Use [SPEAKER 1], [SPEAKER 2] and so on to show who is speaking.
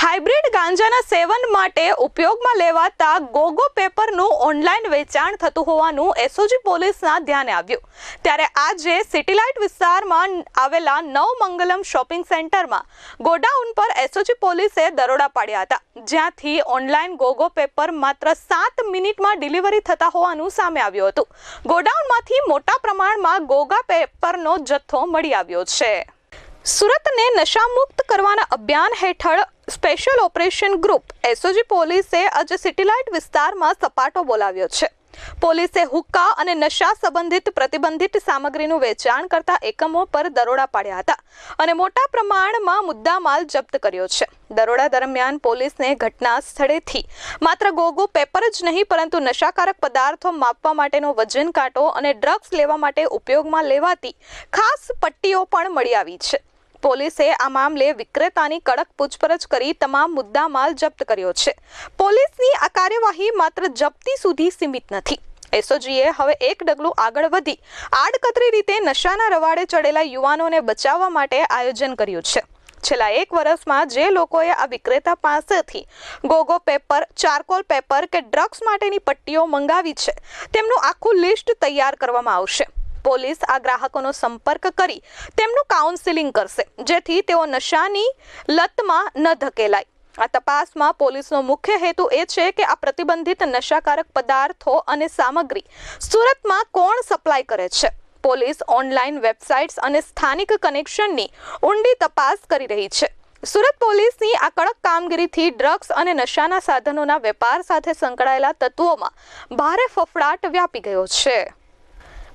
[SPEAKER 1] Hybrid ગાંજાના સેવન માટે ઉપયોગમાં લેવાતા ગોગો પેપરનું ઓનલાઈન વેચાણ થતું હોવાનું એસઓજી પોલીસના ધ્યાને આવ્યું. ત્યારે આજે સિટીલાઇટ વિસ્તારમાં આવેલા નવમંગલમ શોપિંગ સેન્ટરમાં ગોડાઉન પર એસઓજી પોલીસે દરોડા પાડ્યા હતા. જ્યાંથી ઓનલાઈન ગોગો પેપર માત્ર સાત મિનિટમાં ડિલિવરી થતા હોવાનું સામે આવ્યું હતું. ગોડાઉનમાંથી મોટા પ્રમાણમાં ગોગા પેપરનો જથ્થો મળી આવ્યો છે. સુરતને નશામુક્ત કરવાના અભિયાન હેઠળ સ્પેશિયલ ઓપરેશન ગ્રુપ એસઓજી પોલીસે આજે સિટીલાઇટ વિસ્તારમાં સપાટો બોલાવ્યો છે. પોલીસે હુક્કા અને નશા સંબંધિત પ્રતિબંધિત સામગ્રીનું વેચાણ કરતા એકમો પર દરોડા પાડ્યા હતા અને મોટા પ્રમાણમાં મુદ્દામાલ જપ્ત કર્યો છે. દરોડા દરમિયાન પોલીસને ઘટના સ્થળેથી માત્ર ગોગો પેપર જ નહીં, પરંતુ નશાકારક પદાર્થો માપવા માટેનો વજન કાંટો અને ડ્રગ્સ લેવા માટે ઉપયોગમાં લેવાતી ખાસ પટ્ટીઓ પણ મળી આવી છે. પોલીસે આ મામલે વિક્રેતાની કડક પૂછપરછ કરી તમામ મુદ્દામાલ જપ્ત કર્યો છે. પોલીસની આ કાર્યવાહી માત્ર જપ્તી સુધી સીમિત નથી. એસઓજીએ હવે એક ડગલું આગળ વધી આડકતરી રીતે નશાના રવાડે ચડેલા યુવાનોને બચાવવા માટે આયોજન કર્યું છે. છેલ્લા એક વર્ષમાં જે લોકોએ આ વિક્રેતા પાસેથી ગોગો પેપર, ચારકોલ પેપર કે ડ્રગ્સ માટેની પટ્ટીઓ મંગાવી છે, તેમનું આખું લિસ્ટ તૈયાર કરવામાં આવશે. પોલીસ આ ગ્રાહકોનો સંપર્ક કરી તેમનું કાઉન્સિલિંગ કરશે, જેથી તેઓ નશાની લતમાં ન ધકેલાય. આ તપાસમાં પોલીસનો મુખ્ય હેતુ એ છે કે આ પ્રતિબંધિત નશાકારક પદાર્થો અને સામગ્રી સુરતમાં કોણ સપ્લાય કરે છે? પોલીસ ઓનલાઈન વેબસાઇટ્સ અને સ્થાનિક કનેક્શનની ઊંડી તપાસ કરી રહી છે. સુરત પોલીસની આ કડક કામગીરીથી ડ્રગ્સ અને નશાના સાધનોના વેપાર સાથે સંકળાયેલા તત્વોમાં ભારે ફફડાટ વ્યાપી ગયો છે.